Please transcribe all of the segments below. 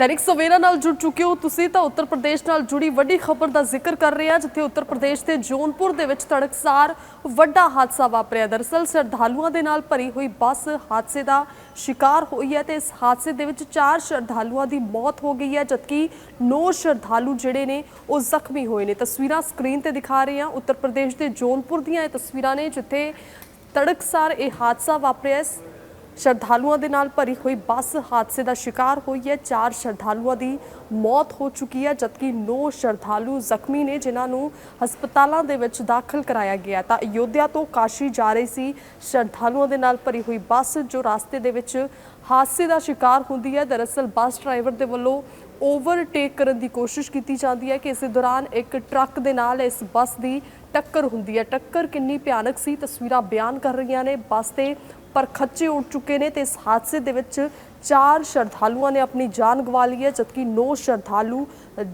ਦੈਨਿਕ ਸਵੇਰਾ ਨਾਲ ਜੁੜ ਚੁੱਕੇ ਹੋ ਤੁਸੀਂ ਤਾਂ ਉੱਤਰ ਪ੍ਰਦੇਸ਼ ਨਾਲ ਜੁੜੀ ਵੱਡੀ ਖਬਰ ਦਾ ਜ਼ਿਕਰ ਕਰ ਰਹੇ ਹਾਂ, ਜਿੱਥੇ ਉੱਤਰ ਪ੍ਰਦੇਸ਼ ਦੇ ਜੌਨਪੁਰ ਦੇ ਵਿੱਚ ਤੜਕਸਾਰ ਵੱਡਾ ਹਾਦਸਾ ਵਾਪਰਿਆ। ਦਰਅਸਲ ਸ਼ਰਧਾਲੂਆਂ ਦੇ ਨਾਲ ਭਰੀ ਹੋਈ ਬੱਸ ਹਾਦਸੇ ਦਾ ਸ਼ਿਕਾਰ ਹੋਈ ਹੈ ਤੇ ਇਸ ਹਾਦਸੇ ਦੇ ਵਿੱਚ ਚਾਰ ਸ਼ਰਧਾਲੂਆਂ ਦੀ ਮੌਤ ਹੋ ਗਈ ਹੈ, ਜਦਕਿ 9 ਸ਼ਰਧਾਲੂ ਜਿਹੜੇ ਨੇ ਉਹ ਜ਼ਖਮੀ ਹੋਏ ਨੇ। ਤਸਵੀਰਾਂ ਸਕਰੀਨ ਤੇ ਦਿਖਾ ਰਹੇ ਹਾਂ। ਉੱਤਰ ਪ੍ਰਦੇਸ਼ ਦੇ ਜੌਨਪੁਰ ਦੀਆਂ ਇਹ ਤਸਵੀਰਾਂ ਨੇ, ਜਿੱਥੇ ਤੜਕਸਾਰ ਇਹ ਹਾਦਸਾ ਵਾਪਰਿਆ। ਸ਼ਰਧਾਲੂਆਂ ਦੇ ਨਾਲ ਭਰੀ ਹੋਈ ਬੱਸ ਹਾਦਸੇ ਦਾ ਸ਼ਿਕਾਰ ਹੋਈ ਹੈ। ਚਾਰ ਸ਼ਰਧਾਲੂਆਂ ਦੀ ਮੌਤ ਹੋ ਚੁੱਕੀ ਹੈ, ਜਦਕਿ 9 ਸ਼ਰਧਾਲੂ ਜ਼ਖਮੀ ਨੇ, ਜਿਨ੍ਹਾਂ ਨੂੰ ਹਸਪਤਾਲਾਂ ਦੇ ਵਿੱਚ ਦਾਖਲ ਕਰਾਇਆ ਗਿਆ ਤਾਂ ਅਯੋਧਿਆ ਤੋਂ ਕਾਸ਼ੀ ਜਾ ਰਹੀ ਸੀ। ਸ਼ਰਧਾਲੂਆਂ ਦੇ ਨਾਲ ਭਰੀ ਹੋਈ ਬੱਸ ਜੋ ਰਸਤੇ ਦੇ ਵਿੱਚ ਹਾਦਸੇ ਦਾ ਸ਼ਿਕਾਰ ਹੁੰਦੀ ਹੈ, ਦਰਅਸਲ ਬੱਸ ਡਰਾਈਵਰ ਦੇ ਵੱਲੋਂ ਓਵਰਟੇਕ ਕਰਨ ਦੀ ਕੋਸ਼ਿਸ਼ ਕੀਤੀ ਜਾਂਦੀ ਹੈ ਕਿ ਇਸੇ ਦੌਰਾਨ ਇੱਕ ਟਰੱਕ ਦੇ ਨਾਲ ਇਸ ਬੱਸ ਦੀ ਟੱਕਰ ਹੁੰਦੀ ਹੈ। ਟੱਕਰ ਕਿੰਨੀ ਭਿਆਨਕ ਸੀ, ਤਸਵੀਰਾਂ ਬਿਆਨ ਕਰ ਰਹੀਆਂ ਨੇ। ਬੱਸ ਤੇ ਪਰ ਖੱਚੇ ਉੱਡ ਚੁੱਕੇ ਨੇ ਤੇ ਇਸ ਹਾਦਸੇ ਦੇ ਵਿੱਚ ਚਾਰ ਸ਼ਰਧਾਲੂਆਂ ਨੇ ਆਪਣੀ ਜਾਨ ਗਵਾ ਲਈ ਹੈ, ਜਦਕਿ 9 ਸ਼ਰਧਾਲੂ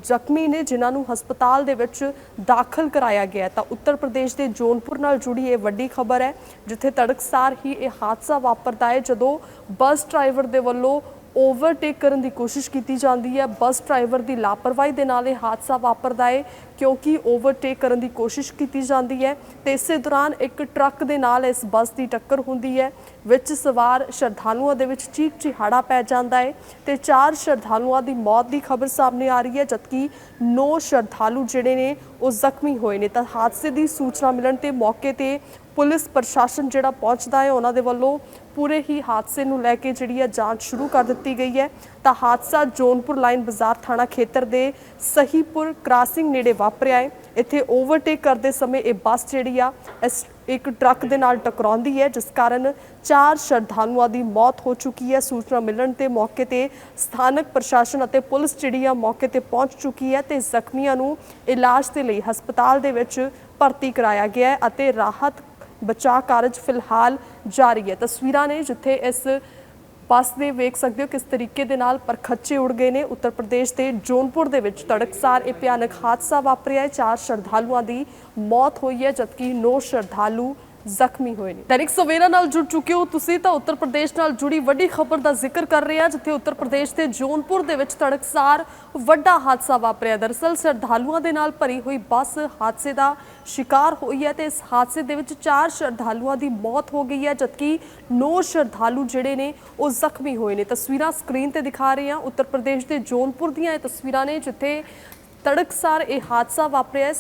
ਜ਼ਖਮੀ ਨੇ, ਜਿਨ੍ਹਾਂ ਨੂੰ ਹਸਪਤਾਲ ਦੇ ਵਿੱਚ ਦਾਖਲ ਕਰਾਇਆ ਗਿਆ ਤਾਂ ਉੱਤਰ ਪ੍ਰਦੇਸ਼ ਦੇ ਜੋਨਪੁਰ ਨਾਲ ਜੁੜੀ ਇਹ ਵੱਡੀ ਖਬਰ ਹੈ, ਜਿੱਥੇ ਤੜਕਸਾਰ ਹੀ ਇਹ ਹਾਦਸਾ ਵਾਪਰਦਾ ਹੈ, ਜਦੋਂ ਬੱਸ ਡਰਾਈਵਰ ਦੇ ਵੱਲੋਂ ਓਵਰਟੇਕ ਕਰਨ ਦੀ ਕੋਸ਼ਿਸ਼ ਕੀਤੀ ਜਾਂਦੀ ਹੈ। ਬੱਸ ਡਰਾਈਵਰ ਦੀ ਲਾਪਰਵਾਹੀ ਦੇ ਨਾਲ ਇਹ ਹਾਦਸਾ ਵਾਪਰਦਾ ਹੈ, ਕਿਉਂਕਿ ਓਵਰਟੇਕ ਕਰਨ ਦੀ ਕੋਸ਼ਿਸ਼ ਕੀਤੀ ਜਾਂਦੀ ਹੈ ਤੇ ਇਸੇ ਦੌਰਾਨ ਇੱਕ ਟਰੱਕ ਦੇ ਨਾਲ ਇਸ ਬੱਸ ਦੀ ਟੱਕਰ ਹੁੰਦੀ ਹੈ, ਵਿੱਚ ਸਵਾਰ ਸ਼ਰਧਾਲੂਆਂ ਦੇ ਵਿੱਚ ਚੀਕ ਚਿਹਾੜਾ ਪੈ ਜਾਂਦਾ ਹੈ ਤੇ ਚਾਰ ਸ਼ਰਧਾਲੂਆਂ ਦੀ ਮੌਤ ਦੀ ਖਬਰ ਸਾਹਮਣੇ ਆ ਰਹੀ ਹੈ, ਜਦਕਿ 9 ਸ਼ਰਧਾਲੂ ਜਿਹੜੇ ਨੇ ਉਹ ਜ਼ਖਮੀ ਹੋਏ ਨੇ। ਤਾਂ ਹਾਦਸੇ ਦੀ ਸੂਚਨਾ ਮਿਲਣ ਤੇ ਮੌਕੇ ਤੇ ਪੁਲਿਸ ਪ੍ਰਸ਼ਾਸਨ ਜਿਹੜਾ ਪਹੁੰਚਦਾ ਹੈ, ਉਹਨਾਂ ਦੇ ਵੱਲੋਂ ਪੂਰੇ ਹੀ ਹਾਦਸੇ ਨੂੰ ਲੈ ਕੇ ਜਿਹੜੀ ਹੈ ਜਾਂਚ ਸ਼ੁਰੂ ਕਰ ਦਿੱਤੀ ਗਈ ਹੈ। ਤਾਂ ਹਾਦਸਾ ਜੋਨਪੁਰ ਲਾਈਨ ਬਾਜ਼ਾਰ ਥਾਣਾ ਖੇਤਰ ਦੇ ਸਹੀਪੁਰ ਕ੍ਰਾਸਿੰਗ ਨੇੜੇ ਵਾਪਰਿਆ ਹੈ। ਇੱਥੇ ਓਵਰਟੇਕ ਕਰਦੇ ਸਮੇਂ ਇਹ ਬੱਸ ਜਿਹੜੀ ਆ, ਇਸ ਇੱਕ ਟਰੱਕ ਦੇ ਨਾਲ ਟਕਰਾਉਂਦੀ ਹੈ, ਜਿਸ ਕਾਰਨ ਚਾਰ ਸ਼ਰਧਾਲੂਆਂ ਦੀ ਮੌਤ ਹੋ ਚੁੱਕੀ ਹੈ। ਸੂਚਨਾ ਮਿਲਣ ਤੇ ਮੌਕੇ ਤੇ ਸਥਾਨਕ ਪ੍ਰਸ਼ਾਸਨ ਅਤੇ ਪੁਲਿਸ ਜਿਹੜੀ ਆ ਮੌਕੇ ਤੇ ਪਹੁੰਚ ਚੁੱਕੀ ਹੈ ਤੇ ਜ਼ਖਮੀਆਂ ਨੂੰ ਇਲਾਜ ਦੇ ਲਈ ਹਸਪਤਾਲ ਦੇ ਵਿੱਚ ਭਰਤੀ ਕਰਾਇਆ ਗਿਆ ਹੈ ਅਤੇ ਰਾਹਤ ਬਚਾਅ ਕਾਰਜ ਫਿਲਹਾਲ ਜਾਰੀ ਹੈ। ਤਸਵੀਰਾਂ ਨੇ ਜਿੱਥੇ ਇਸ ਬੱਸ ਦੇ ਵੇਖ ਸਕਦੇ ਹੋ ਕਿਸ ਤਰੀਕੇ ਦੇ ਨਾਲ ਪਰਖੱਚੇ ਉੜ ਗਏ ਨੇ। ਉੱਤਰ ਪ੍ਰਦੇਸ਼ ਦੇ ਜੋਨਪੁਰ ਦੇ ਵਿੱਚ ਤੜਕਸਾਰ ਇਹ ਭਿਆਨਕ ਹਾਦਸਾ ਵਾਪਰਿਆ ਹੈ। ਚਾਰ ਸ਼ਰਧਾਲੂਆਂ ਦੀ ਮੌਤ ਹੋਈ ਹੈ, ਜਦਕਿ 9 ਸ਼ਰਧਾਲੂ ਜ਼ਖਮੀ ਹੋਏ ਨੇ। ਦੈਨਿਕ ਸਵੇਰਾ ਨਾਲ ਜੁੜ ਚੁੱਕੇ ਹੋ ਤੁਸੀਂ ਤਾਂ ਉੱਤਰ ਪ੍ਰਦੇਸ਼ ਨਾਲ ਜੁੜੀ ਵੱਡੀ ਖਬਰ ਦਾ ਜ਼ਿਕਰ ਕਰ ਰਹੇ ਹਾਂ, ਜਿੱਥੇ ਉੱਤਰ ਪ੍ਰਦੇਸ਼ ਦੇ ਜੌਨਪੁਰ ਦੇ ਵਿੱਚ ਤੜਕਸਾਰ ਵੱਡਾ ਹਾਦਸਾ ਵਾਪਰਿਆ। ਦਰਅਸਲ ਸ਼ਰਧਾਲੂਆਂ ਦੇ ਨਾਲ ਭਰੀ ਹੋਈ ਬੱਸ ਹਾਦਸੇ ਦਾ ਸ਼ਿਕਾਰ ਹੋਈ ਹੈ ਤੇ ਇਸ ਹਾਦਸੇ ਦੇ ਵਿੱਚ ਚਾਰ ਸ਼ਰਧਾਲੂਆਂ ਦੀ ਮੌਤ ਹੋ ਗਈ ਹੈ, ਜਦਕਿ 9 ਸ਼ਰਧਾਲੂ ਜਿਹੜੇ ਨੇ ਉਹ ਜ਼ਖਮੀ ਹੋਏ ਨੇ। ਤਸਵੀਰਾਂ ਸਕਰੀਨ ਤੇ ਦਿਖਾ ਰਹੇ ਹਾਂ। ਉੱਤਰ ਪ੍ਰਦੇਸ਼ ਦੇ ਜੌਨਪੁਰ ਦੀਆਂ ਇਹ ਤਸਵੀਰਾਂ ਨੇ, ਜਿੱਥੇ ਤੜਕਸਾਰ ਇਹ ਹਾਦਸਾ ਵਾਪਰਿਆ।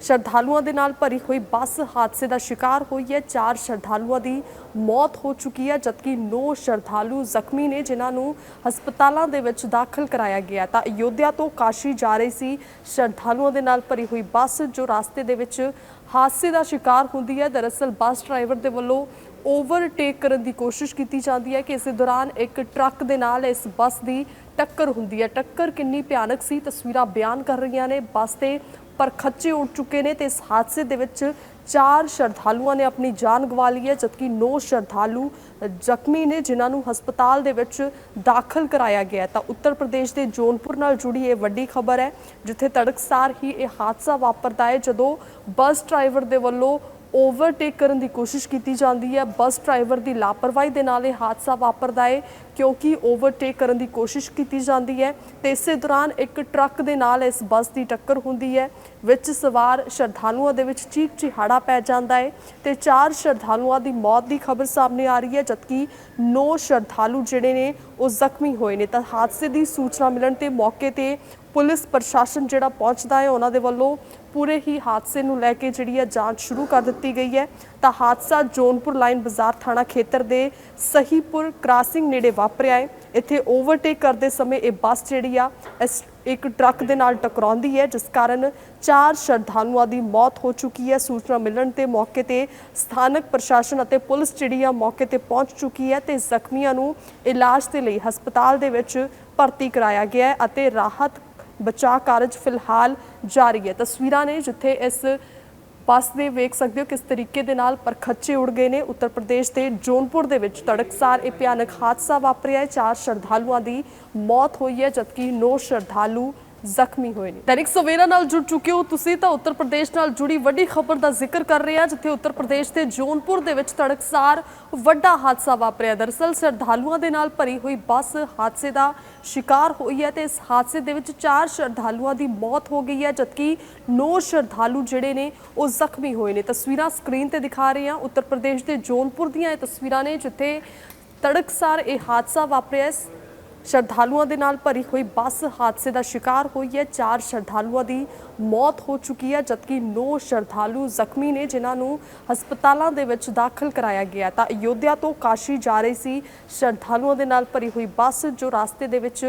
ਸ਼ਰਧਾਲੂਆਂ ਦੇ ਨਾਲ ਭਰੀ ਹੋਈ ਬੱਸ ਹਾਦਸੇ ਦਾ ਸ਼ਿਕਾਰ ਹੋਈ ਹੈ। ਚਾਰ ਸ਼ਰਧਾਲੂਆਂ ਦੀ ਮੌਤ ਹੋ ਚੁੱਕੀ ਹੈ, ਜਦਕਿ 9 ਸ਼ਰਧਾਲੂ ਜ਼ਖਮੀ ਨੇ, ਜਿਨ੍ਹਾਂ ਨੂੰ ਹਸਪਤਾਲਾਂ ਦੇ ਵਿੱਚ ਦਾਖਲ ਕਰਾਇਆ ਗਿਆ ਤਾਂ ਅਯੋਧਿਆ ਤੋਂ ਕਾਸ਼ੀ ਜਾ ਰਹੀ ਸੀ। ਸ਼ਰਧਾਲੂਆਂ ਦੇ ਨਾਲ ਭਰੀ ਹੋਈ ਬੱਸ ਜੋ ਰਸਤੇ ਦੇ ਵਿੱਚ ਹਾਦਸੇ ਦਾ ਸ਼ਿਕਾਰ ਹੁੰਦੀ ਹੈ, ਦਰਅਸਲ ਬੱਸ ਡਰਾਈਵਰ ਦੇ ਵੱਲੋਂ ਓਵਰਟੇਕ ਕਰਨ ਦੀ ਕੋਸ਼ਿਸ਼ ਕੀਤੀ ਜਾਂਦੀ ਹੈ ਕਿ ਇਸੇ ਦੌਰਾਨ ਇੱਕ ਟਰੱਕ ਦੇ ਨਾਲ ਇਸ ਬੱਸ ਦੀ ਟੱਕਰ ਹੁੰਦੀ ਹੈ। ਟੱਕਰ ਕਿੰਨੀ ਭਿਆਨਕ ਸੀ, ਤਸਵੀਰਾਂ ਬਿਆਨ ਕਰ ਰਹੀਆਂ ਨੇ। ਬੱਸ ਤੇ ਪਰ ਖੱਚੇ ਉੱਡ ਚੁੱਕੇ ਨੇ ਤੇ ਇਸ ਹਾਦਸੇ ਦੇ ਵਿੱਚ ਚਾਰ ਸ਼ਰਧਾਲੂਆਂ ਨੇ ਆਪਣੀ ਜਾਨ ਗਵਾ ਲਈ ਹੈ, ਜਦਕਿ 9 ਸ਼ਰਧਾਲੂ ਜ਼ਖਮੀ ਨੇ, ਜਿਨ੍ਹਾਂ ਨੂੰ ਹਸਪਤਾਲ ਦੇ ਵਿੱਚ ਦਾਖਲ ਕਰਾਇਆ ਗਿਆ ਤਾਂ ਉੱਤਰ ਪ੍ਰਦੇਸ਼ ਦੇ ਜੌਨਪੁਰ ਨਾਲ ਜੁੜੀ ਇਹ ਵੱਡੀ ਖਬਰ ਹੈ, ਜਿੱਥੇ ਤੜਕਸਾਰ ਹੀ ਇਹ ਹਾਦਸਾ ਵਾਪਰਦਾ ਹੈ, ਜਦੋਂ ਬੱਸ ਡਰਾਈਵਰ ਦੇ ਵੱਲੋਂ ਓਵਰਟੇਕ ਕਰਨ ਦੀ ਕੋਸ਼ਿਸ਼ ਕੀਤੀ ਜਾਂਦੀ ਹੈ। ਬੱਸ ਡਰਾਈਵਰ ਦੀ ਲਾਪਰਵਾਹੀ ਦੇ ਨਾਲ ਇਹ ਹਾਦਸਾ ਵਾਪਰਦਾ ਹੈ, ਕਿਉਂਕਿ ਓਵਰਟੇਕ ਕਰਨ ਦੀ ਕੋਸ਼ਿਸ਼ ਕੀਤੀ ਜਾਂਦੀ ਹੈ ਤੇ ਇਸੇ ਦੌਰਾਨ ਇੱਕ ਟਰੱਕ ਦੇ ਨਾਲ ਇਸ ਬੱਸ ਦੀ ਟੱਕਰ ਹੁੰਦੀ ਹੈ। ਵਿੱਚ ਸਵਾਰ ਸ਼ਰਧਾਲੂਆਂ ਦੇ ਵਿੱਚ ਚੀਕ ਚਿਹਾੜਾ ਪੈ ਜਾਂਦਾ ਹੈ ਤੇ ਚਾਰ ਸ਼ਰਧਾਲੂਆਂ ਦੀ ਮੌਤ ਦੀ ਖਬਰ ਸਾਹਮਣੇ ਆ ਰਹੀ ਹੈ, ਜਦਕਿ 9 ਸ਼ਰਧਾਲੂ ਜਿਹੜੇ ਨੇ ਉਹ ਜ਼ਖਮੀ ਹੋਏ ਨੇ। ਤਾਂ ਹਾਦਸੇ ਦੀ ਸੂਚਨਾ ਮਿਲਣ ਤੇ ਮੌਕੇ ਤੇ ਪੁਲਿਸ ਪ੍ਰਸ਼ਾਸਨ ਜਿਹੜਾ ਪਹੁੰਚਦਾ ਹੈ, ਉਹਨਾਂ ਦੇ ਵੱਲੋਂ ਪੂਰੇ ਹੀ ਹਾਦਸੇ ਨੂੰ ਲੈ ਕੇ ਜਿਹੜੀ ਹੈ ਜਾਂਚ ਸ਼ੁਰੂ ਕਰ ਦਿੱਤੀ ਗਈ ਹੈ। ਤਾਂ ਹਾਦਸਾ ਜੋਨਪੁਰ ਲਾਈਨ ਬਾਜ਼ਾਰ ਥਾਣਾ ਖੇਤਰ ਦੇ ਸਹੀਪੁਰ ਕ੍ਰਾਸਿੰਗ ਨੇੜੇ ਵਾਪਰਿਆ ਹੈ। ਇੱਥੇ ਓਵਰਟੇਕ ਕਰਦੇ ਸਮੇਂ ਇਹ ਬੱਸ ਜਿਹੜੀ ਆ, ਇਸ ਇੱਕ ਟਰੱਕ ਦੇ ਨਾਲ ਟਕਰਾਉਂਦੀ ਹੈ, ਜਿਸ ਕਾਰਨ ਚਾਰ ਸ਼ਰਧਾਲੂਆਂ ਦੀ ਮੌਤ ਹੋ ਚੁੱਕੀ ਹੈ। ਸੂਚਨਾ ਮਿਲਣ ਤੇ ਮੌਕੇ ਤੇ ਸਥਾਨਕ ਪ੍ਰਸ਼ਾਸਨ ਅਤੇ ਪੁਲਿਸ ਜਿਹੜੀ ਆ ਮੌਕੇ ਤੇ ਪਹੁੰਚ ਚੁੱਕੀ ਹੈ ਤੇ ਜ਼ਖਮੀਆਂ ਨੂੰ ਇਲਾਜ ਦੇ ਲਈ ਹਸਪਤਾਲ ਦੇ ਵਿੱਚ ਭਰਤੀ ਕਰਾਇਆ ਗਿਆ ਹੈ ਅਤੇ ਰਾਹਤ ਬਚਾਅ ਕਾਰਜ ਫਿਲਹਾਲ ਜਾਰੀ ਹੈ। ਤਸਵੀਰਾਂ ਨੇ ਜਿੱਥੇ ਇਸ ਬੱਸ ਦੇ ਵੇਖ ਸਕਦੇ ਹੋ ਕਿਸ ਤਰੀਕੇ ਦੇ ਨਾਲ ਪਰਖੱਚੇ ਉੜ ਗਏ ਨੇ। ਉੱਤਰ ਪ੍ਰਦੇਸ਼ ਦੇ ਜੋਨਪੁਰ ਦੇ ਵਿੱਚ ਤੜਕਸਾਰ ਇਹ ਭਿਆਨਕ ਹਾਦਸਾ ਵਾਪਰਿਆ ਹੈ। ਚਾਰ ਸ਼ਰਧਾਲੂਆਂ ਦੀ ਮੌਤ ਹੋਈ ਹੈ, ਜਦਕਿ 9 ਸ਼ਰਧਾਲੂ ਜ਼ਖਮੀ ਹੋਏ ਨੇ। ਦੈਨਿਕ ਸਵੇਰਾ ਨਾਲ ਜੁੜ ਚੁੱਕੇ ਹੋ ਤੁਸੀਂ ਤਾਂ ਉੱਤਰ ਪ੍ਰਦੇਸ਼ ਨਾਲ ਜੁੜੀ ਵੱਡੀ ਖਬਰ ਦਾ ਜ਼ਿਕਰ ਕਰ ਰਹੇ ਹਾਂ, ਜਿੱਥੇ ਉੱਤਰ ਪ੍ਰਦੇਸ਼ ਦੇ ਜੌਨਪੁਰ ਦੇ ਵਿੱਚ ਤੜਕਸਾਰ ਵੱਡਾ ਹਾਦਸਾ ਵਾਪਰਿਆ। ਦਰਅਸਲ ਸ਼ਰਧਾਲੂਆਂ ਦੇ ਨਾਲ ਭਰੀ ਹੋਈ ਬੱਸ ਹਾਦਸੇ ਦਾ ਸ਼ਿਕਾਰ ਹੋਈ ਹੈ ਤੇ ਇਸ ਹਾਦਸੇ ਦੇ ਵਿੱਚ ਚਾਰ ਸ਼ਰਧਾਲੂਆਂ ਦੀ ਮੌਤ ਹੋ ਗਈ ਹੈ, ਜਦਕਿ 9 ਸ਼ਰਧਾਲੂ ਜਿਹੜੇ ਨੇ ਉਹ ਜ਼ਖਮੀ ਹੋਏ ਨੇ। ਤਸਵੀਰਾਂ ਸਕਰੀਨ ਤੇ ਦਿਖਾ ਰਹੇ ਹਾਂ। ਉੱਤਰ ਪ੍ਰਦੇਸ਼ ਦੇ ਜੌਨਪੁਰ ਦੀਆਂ ਇਹ ਤਸਵੀਰਾਂ ਨੇ, ਜਿੱਥੇ ਤੜਕਸਾਰ ਇਹ ਹਾਦਸਾ ਵਾਪਰਿਆ। ਸ਼ਰਧਾਲੂਆਂ ਦੇ ਨਾਲ ਭਰੀ ਹੋਈ ਬੱਸ ਹਾਦਸੇ ਦਾ ਸ਼ਿਕਾਰ ਹੋਈ ਹੈ। ਚਾਰ ਸ਼ਰਧਾਲੂਆਂ ਦੀ ਮੌਤ ਹੋ ਚੁੱਕੀ ਹੈ, ਜਦਕਿ 9 ਸ਼ਰਧਾਲੂ ਜ਼ਖਮੀ ਨੇ, ਜਿਨ੍ਹਾਂ ਨੂੰ ਹਸਪਤਾਲਾਂ ਦੇ ਵਿੱਚ ਦਾਖਲ ਕਰਾਇਆ ਗਿਆ ਤਾਂ ਅਯੋਧਿਆ ਤੋਂ ਕਾਸ਼ੀ ਜਾ ਰਹੀ ਸੀ। ਸ਼ਰਧਾਲੂਆਂ ਦੇ ਨਾਲ ਭਰੀ ਹੋਈ ਬੱਸ ਜੋ ਰਸਤੇ ਦੇ ਵਿੱਚ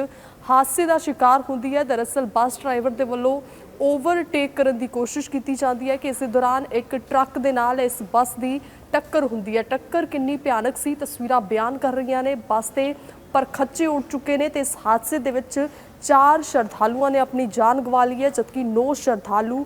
ਹਾਦਸੇ ਦਾ ਸ਼ਿਕਾਰ ਹੁੰਦੀ ਹੈ। ਦਰਅਸਲ ਬੱਸ ਡਰਾਈਵਰ ਦੇ ਵੱਲੋਂ ਓਵਰਟੇਕ ਕਰਨ ਦੀ ਕੋਸ਼ਿਸ਼ ਕੀਤੀ ਜਾਂਦੀ ਹੈ ਕਿ ਇਸੇ ਦੌਰਾਨ ਇੱਕ ਟਰੱਕ ਦੇ ਨਾਲ ਇਸ ਬੱਸ ਦੀ ਟੱਕਰ ਹੁੰਦੀ ਹੈ। ਟੱਕਰ ਕਿੰਨੀ ਭਿਆਨਕ ਸੀ, ਤਸਵੀਰਾਂ ਬਿਆਨ ਕਰ ਰਹੀਆਂ ਨੇ। ਬੱਸ ਤੇ ਪਰ ਖੱਚੇ ਉੱਡ ਚੁੱਕੇ ਨੇ ਤੇ ਇਸ ਹਾਦਸੇ ਦੇ ਵਿੱਚ ਚਾਰ ਸ਼ਰਧਾਲੂਆਂ ਨੇ ਆਪਣੀ ਜਾਨ ਗਵਾ ਲਈ ਹੈ, ਜਦਕਿ 9 ਸ਼ਰਧਾਲੂ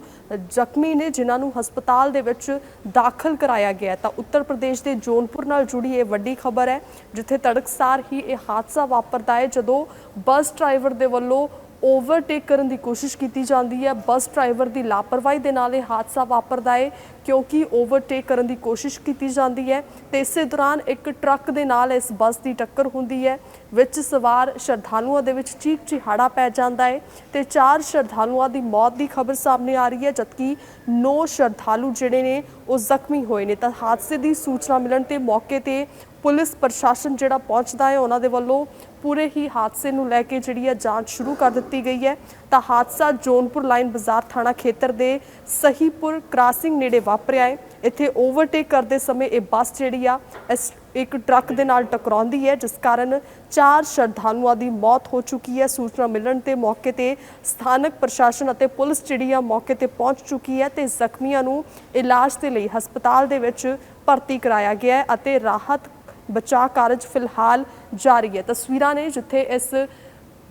ਜ਼ਖਮੀ ਨੇ, ਜਿਨ੍ਹਾਂ ਨੂੰ ਹਸਪਤਾਲ ਦੇ ਵਿੱਚ ਦਾਖਲ ਕਰਾਇਆ ਗਿਆ ਤਾਂ ਉੱਤਰ ਪ੍ਰਦੇਸ਼ ਦੇ ਜੋਨਪੁਰ ਨਾਲ ਜੁੜੀ ਇਹ ਵੱਡੀ ਖਬਰ ਹੈ, ਜਿੱਥੇ ਤੜਕਸਾਰ ਹੀ ਇਹ ਹਾਦਸਾ ਵਾਪਰਦਾ ਹੈ, ਜਦੋਂ ਬੱਸ ਡਰਾਈਵਰ ਦੇ ਵੱਲੋਂ ਓਵਰਟੇਕ ਕਰਨ ਦੀ ਕੋਸ਼ਿਸ਼ ਕੀਤੀ ਜਾਂਦੀ ਹੈ। ਬੱਸ ਡਰਾਈਵਰ ਦੀ ਲਾਪਰਵਾਹੀ ਦੇ ਨਾਲ ਇਹ ਹਾਦਸਾ ਵਾਪਰਦਾ ਹੈ, ਕਿਉਂਕਿ ਓਵਰਟੇਕ ਕਰਨ ਦੀ ਕੋਸ਼ਿਸ਼ ਕੀਤੀ ਜਾਂਦੀ ਹੈ ਤੇ ਇਸੇ ਦੌਰਾਨ ਇੱਕ ਟਰੱਕ ਦੇ ਨਾਲ ਇਸ ਬੱਸ ਦੀ ਟੱਕਰ ਹੁੰਦੀ ਹੈ, ਵਿੱਚ ਸਵਾਰ ਸ਼ਰਧਾਲੂਆਂ ਦੇ ਵਿੱਚ ਚੀਕ ਚਿਹਾੜਾ ਪੈ ਜਾਂਦਾ ਹੈ ਤੇ ਚਾਰ ਸ਼ਰਧਾਲੂਆਂ ਦੀ ਮੌਤ ਦੀ ਖਬਰ ਸਾਹਮਣੇ ਆ ਰਹੀ ਹੈ, ਜਦਕਿ 9 ਸ਼ਰਧਾਲੂ ਜਿਹੜੇ ਨੇ ਉਹ ਜ਼ਖਮੀ ਹੋਏ ਨੇ। ਤਾਂ ਹਾਦਸੇ ਦੀ ਸੂਚਨਾ ਮਿਲਣ ਤੇ ਮੌਕੇ ਤੇ ਪੁਲਿਸ ਪ੍ਰਸ਼ਾਸਨ ਜਿਹੜਾ ਪਹੁੰਚਦਾ ਹੈ, ਉਹਨਾਂ ਦੇ ਵੱਲੋਂ ਪੂਰੇ ਹੀ ਹਾਦਸੇ ਨੂੰ ਲੈ ਕੇ ਜਿਹੜੀ ਹੈ ਜਾਂਚ ਸ਼ੁਰੂ ਕਰ ਦਿੱਤੀ ਗਈ ਹੈ। ਤਾਂ ਹਾਦਸਾ ਜੋਨਪੁਰ ਲਾਈਨ ਬਾਜ਼ਾਰ ਥਾਣਾ ਖੇਤਰ ਦੇ ਸਹੀਪੁਰ ਕ੍ਰਾਸਿੰਗ ਨੇੜੇ ਵਾਪਰਿਆ ਹੈ। ਇੱਥੇ ਓਵਰਟੇਕ ਕਰਦੇ ਸਮੇਂ ਇਹ ਬੱਸ ਜਿਹੜੀ ਆ, ਇਸ ਇੱਕ ਟਰੱਕ ਦੇ ਨਾਲ ਟਕਰਾਉਂਦੀ ਹੈ, ਜਿਸ ਕਾਰਨ ਚਾਰ ਸ਼ਰਧਾਲੂਆਂ ਦੀ ਮੌਤ ਹੋ ਚੁੱਕੀ ਹੈ। ਸੂਚਨਾ ਮਿਲਣ ਤੇ ਮੌਕੇ ਤੇ ਸਥਾਨਕ ਪ੍ਰਸ਼ਾਸਨ ਅਤੇ ਪੁਲਿਸ ਜਿਹੜੀ ਆ ਮੌਕੇ ਤੇ ਪਹੁੰਚ ਚੁੱਕੀ ਹੈ ਤੇ ਜ਼ਖਮੀਆਂ ਨੂੰ ਇਲਾਜ ਦੇ ਲਈ ਹਸਪਤਾਲ ਦੇ ਵਿੱਚ ਭਰਤੀ ਕਰਾਇਆ ਗਿਆ ਹੈ ਅਤੇ ਰਾਹਤ ਬਚਾਅ ਕਾਰਜ ਫਿਲਹਾਲ ਜਾਰੀ ਹੈ। ਤਸਵੀਰਾਂ ਨੇ ਜਿੱਥੇ ਇਸ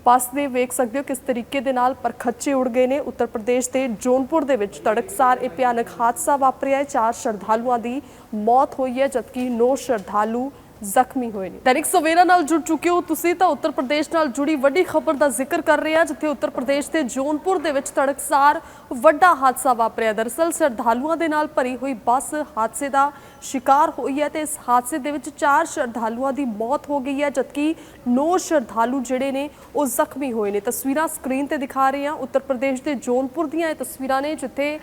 ਬੱਸ ਦੇ ਵੇਖ ਸਕਦੇ ਹੋ ਕਿਸ ਤਰੀਕੇ ਦੇ ਨਾਲ ਪਰਖੱਚੇ ਉੜ ਗਏ ਨੇ। ਉੱਤਰ ਪ੍ਰਦੇਸ਼ ਦੇ ਜੋਨਪੁਰ ਦੇ ਵਿੱਚ ਤੜਕਸਾਰ ਇਹ ਭਿਆਨਕ ਹਾਦਸਾ ਵਾਪਰਿਆ ਹੈ। ਚਾਰ ਸ਼ਰਧਾਲੂਆਂ ਦੀ ਮੌਤ ਹੋਈ ਹੈ, ਜਦਕਿ 9 ਸ਼ਰਧਾਲੂ ਜ਼ਖਮੀ ਹੋਏ ਨੇ। ਦੈਨਿਕ ਸਵੇਰਾ ਨਾਲ ਜੁੜ ਚੁੱਕੇ ਹੋ ਤੁਸੀਂ ਤਾਂ ਉੱਤਰ ਪ੍ਰਦੇਸ਼ ਨਾਲ ਜੁੜੀ ਵੱਡੀ ਖਬਰ ਦਾ ਜ਼ਿਕਰ ਕਰ ਰਹੇ ਹਾਂ, ਜਿੱਥੇ ਉੱਤਰ ਪ੍ਰਦੇਸ਼ ਦੇ ਜੌਨਪੁਰ ਦੇ ਵਿੱਚ ਤੜਕਸਾਰ ਵੱਡਾ ਹਾਦਸਾ ਵਾਪਰਿਆ। ਦਰਅਸਲ ਸ਼ਰਧਾਲੂਆਂ ਦੇ ਨਾਲ ਭਰੀ ਹੋਈ ਬੱਸ ਹਾਦਸੇ ਦਾ ਸ਼ਿਕਾਰ ਹੋਈ ਹੈ ਤੇ ਇਸ ਹਾਦਸੇ ਦੇ ਵਿੱਚ ਚਾਰ ਸ਼ਰਧਾਲੂਆਂ ਦੀ ਮੌਤ ਹੋ ਗਈ ਹੈ, ਜਦਕਿ 9 ਸ਼ਰਧਾਲੂ ਜਿਹੜੇ ਨੇ ਉਹ ਜ਼ਖਮੀ ਹੋਏ ਨੇ। ਤਸਵੀਰਾਂ ਸਕਰੀਨ ਤੇ ਦਿਖਾ ਰਹੇ ਹਾਂ। ਉੱਤਰ ਪ੍ਰਦੇਸ਼ ਦੇ ਜੌਨਪੁਰ ਦੀਆਂ ਇਹ ਤਸਵੀਰਾਂ ਨੇ, ਜਿੱਥੇ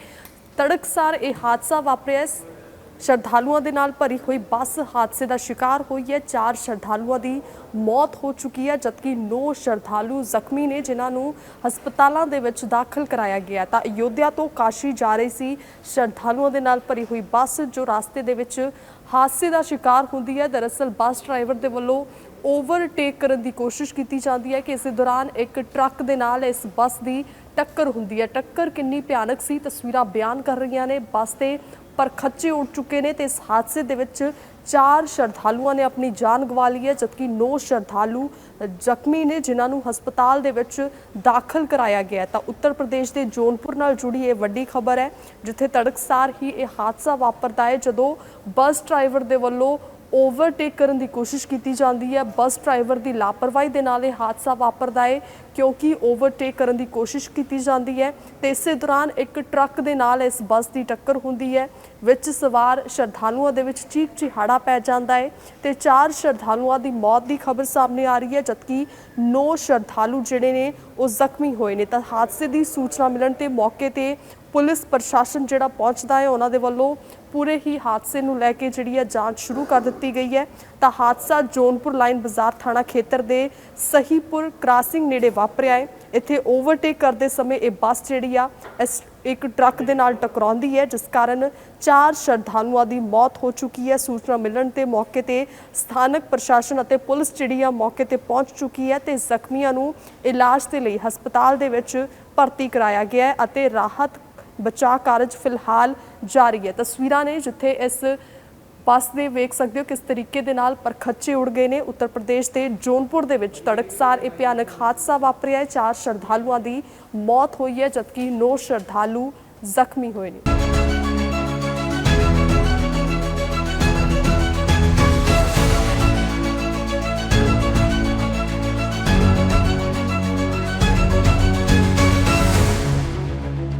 ਤੜਕਸਾਰ ਇਹ ਹਾਦਸਾ ਵਾਪਰਿਆ। ਸ਼ਰਧਾਲੂਆਂ ਦੇ ਨਾਲ ਭਰੀ ਹੋਈ ਬੱਸ ਹਾਦਸੇ ਦਾ ਸ਼ਿਕਾਰ ਹੋਈ ਹੈ। ਚਾਰ ਸ਼ਰਧਾਲੂਆਂ ਦੀ ਮੌਤ ਹੋ ਚੁੱਕੀ ਹੈ, ਜਦਕਿ 9 ਸ਼ਰਧਾਲੂ ਜ਼ਖਮੀ ਨੇ, ਜਿਨ੍ਹਾਂ ਨੂੰ ਹਸਪਤਾਲਾਂ ਦੇ ਵਿੱਚ ਦਾਖਲ ਕਰਾਇਆ ਗਿਆ ਤਾਂ ਅਯੋਧਿਆ ਤੋਂ ਕਾਸ਼ੀ ਜਾ ਰਹੀ ਸੀ। ਸ਼ਰਧਾਲੂਆਂ ਦੇ ਨਾਲ ਭਰੀ ਹੋਈ ਬੱਸ ਜੋ ਰਸਤੇ ਦੇ ਵਿੱਚ ਹਾਦਸੇ ਦਾ ਸ਼ਿਕਾਰ ਹੁੰਦੀ ਹੈ। ਦਰਅਸਲ ਬੱਸ ਡਰਾਈਵਰ ਦੇ ਵੱਲੋਂ ਓਵਰਟੇਕ ਕਰਨ ਦੀ ਕੋਸ਼ਿਸ਼ ਕੀਤੀ ਜਾਂਦੀ ਹੈ ਕਿ ਇਸੇ ਦੌਰਾਨ ਇੱਕ ਟਰੱਕ ਦੇ ਨਾਲ ਇਸ ਬੱਸ ਦੀ ਟੱਕਰ ਹੁੰਦੀ ਹੈ। ਟੱਕਰ ਕਿੰਨੀ ਭਿਆਨਕ ਸੀ, ਤਸਵੀਰਾਂ ਬਿਆਨ ਕਰ ਰਹੀਆਂ ਨੇ। ਬੱਸ ਤੇ ਪਰ ਖੱਚੇ ਉੱਡ ਚੁੱਕੇ ਨੇ ਤੇ ਇਸ ਹਾਦਸੇ ਦੇ ਵਿੱਚ ਚਾਰ ਸ਼ਰਧਾਲੂਆਂ ਨੇ ਆਪਣੀ ਜਾਨ ਗਵਾ ਲਈ ਹੈ, ਜਦਕਿ 9 ਸ਼ਰਧਾਲੂ ਜ਼ਖਮੀ ਨੇ, ਜਿਨ੍ਹਾਂ ਨੂੰ ਹਸਪਤਾਲ ਦੇ ਵਿੱਚ ਦਾਖਲ ਕਰਾਇਆ ਗਿਆ ਤਾਂ ਉੱਤਰ ਪ੍ਰਦੇਸ਼ ਦੇ ਜੋਨਪੁਰ ਨਾਲ ਜੁੜੀ ਇਹ ਵੱਡੀ ਖਬਰ ਹੈ, ਜਿੱਥੇ ਤੜਕਸਾਰ ਹੀ ਇਹ ਹਾਦਸਾ ਵਾਪਰਦਾ ਹੈ, ਜਦੋਂ ਬੱਸ ਡਰਾਈਵਰ ਦੇ ਵੱਲੋਂ ਓਵਰਟੇਕ ਕਰਨ ਦੀ ਕੋਸ਼ਿਸ਼ ਕੀਤੀ ਜਾਂਦੀ ਹੈ। ਬੱਸ ਡਰਾਈਵਰ ਦੀ ਲਾਪਰਵਾਹੀ ਦੇ ਨਾਲ ਇਹ ਹਾਦਸਾ ਵਾਪਰਦਾ ਹੈ, ਕਿਉਂਕਿ ਓਵਰਟੇਕ ਕਰਨ ਦੀ ਕੋਸ਼ਿਸ਼ ਕੀਤੀ ਜਾਂਦੀ ਹੈ ਤੇ ਇਸੇ ਦੌਰਾਨ ਇੱਕ ਟਰੱਕ ਦੇ ਨਾਲ ਇਸ ਬੱਸ ਦੀ ਟੱਕਰ ਹੁੰਦੀ ਹੈ, ਵਿੱਚ ਸਵਾਰ ਸ਼ਰਧਾਲੂਆਂ ਦੇ ਵਿੱਚ ਚੀਕ ਚਿਹਾੜਾ ਪੈ ਜਾਂਦਾ ਹੈ ਤੇ ਚਾਰ ਸ਼ਰਧਾਲੂਆਂ ਦੀ ਮੌਤ ਦੀ ਖਬਰ ਸਾਹਮਣੇ ਆ ਰਹੀ ਹੈ, ਜਦਕਿ 9 ਸ਼ਰਧਾਲੂ ਜਿਹੜੇ ਨੇ ਉਹ ਜ਼ਖਮੀ ਹੋਏ ਨੇ। ਤਾਂ ਹਾਦਸੇ ਦੀ ਸੂਚਨਾ ਮਿਲਣ ਤੇ ਮੌਕੇ ਤੇ ਪੁਲਿਸ ਪ੍ਰਸ਼ਾਸਨ ਜਿਹੜਾ ਪਹੁੰਚਦਾ ਹੈ, ਉਹਨਾਂ ਦੇ ਵੱਲੋਂ ਪੂਰੇ ਹੀ ਹਾਦਸੇ ਨੂੰ ਲੈ ਕੇ ਜਿਹੜੀ ਹੈ ਜਾਂਚ ਸ਼ੁਰੂ ਕਰ ਦਿੱਤੀ ਗਈ ਹੈ। ਤਾਂ ਹਾਦਸਾ ਜੋਨਪੁਰ ਲਾਈਨ ਬਾਜ਼ਾਰ ਥਾਣਾ ਖੇਤਰ ਦੇ ਸਹੀਪੁਰ ਕ੍ਰਾਸਿੰਗ ਨੇੜੇ ਵਾਪਰਿਆ ਹੈ। ਇੱਥੇ ਓਵਰਟੇਕ ਕਰਦੇ ਸਮੇਂ ਇਹ ਬੱਸ ਜਿਹੜੀ ਆ, ਇਸ ਇੱਕ ਟਰੱਕ ਦੇ ਨਾਲ ਟਕਰਾਉਂਦੀ ਹੈ, ਜਿਸ ਕਾਰਨ ਚਾਰ ਸ਼ਰਧਾਲੂਆਂ ਦੀ ਮੌਤ ਹੋ ਚੁੱਕੀ ਹੈ। ਸੂਚਨਾ ਮਿਲਣ ਤੇ ਮੌਕੇ ਤੇ ਸਥਾਨਕ ਪ੍ਰਸ਼ਾਸਨ ਅਤੇ ਪੁਲਿਸ ਜਿਹੜੀ ਆ ਮੌਕੇ ਤੇ ਪਹੁੰਚ ਚੁੱਕੀ ਹੈ ਤੇ ਜ਼ਖਮੀਆਂ ਨੂੰ ਇਲਾਜ ਦੇ ਲਈ ਹਸਪਤਾਲ ਦੇ ਵਿੱਚ ਭਰਤੀ ਕਰਾਇਆ ਗਿਆ ਹੈ ਅਤੇ ਰਾਹਤ ਬਚਾਅ ਕਾਰਜ ਫਿਲਹਾਲ ਜਾਰੀ ਹੈ। ਤਸਵੀਰਾਂ ਨੇ ਜਿੱਥੇ ਇਸ ਬੱਸ ਦੇ ਵੇਖ ਸਕਦੇ ਹੋ ਕਿਸ ਤਰੀਕੇ ਦੇ ਨਾਲ ਪਰਖੱਚੇ ਉੜ ਗਏ ਨੇ। ਉੱਤਰ ਪ੍ਰਦੇਸ਼ ਦੇ ਜੋਨਪੁਰ ਦੇ ਵਿੱਚ ਤੜਕਸਾਰ ਇਹ ਭਿਆਨਕ ਹਾਦਸਾ ਵਾਪਰਿਆ ਹੈ। ਚਾਰ ਸ਼ਰਧਾਲੂਆਂ ਦੀ ਮੌਤ ਹੋਈ ਹੈ, ਜਦਕਿ 9 ਸ਼ਰਧਾਲੂ ਜ਼ਖਮੀ ਹੋਏ ਨੇ।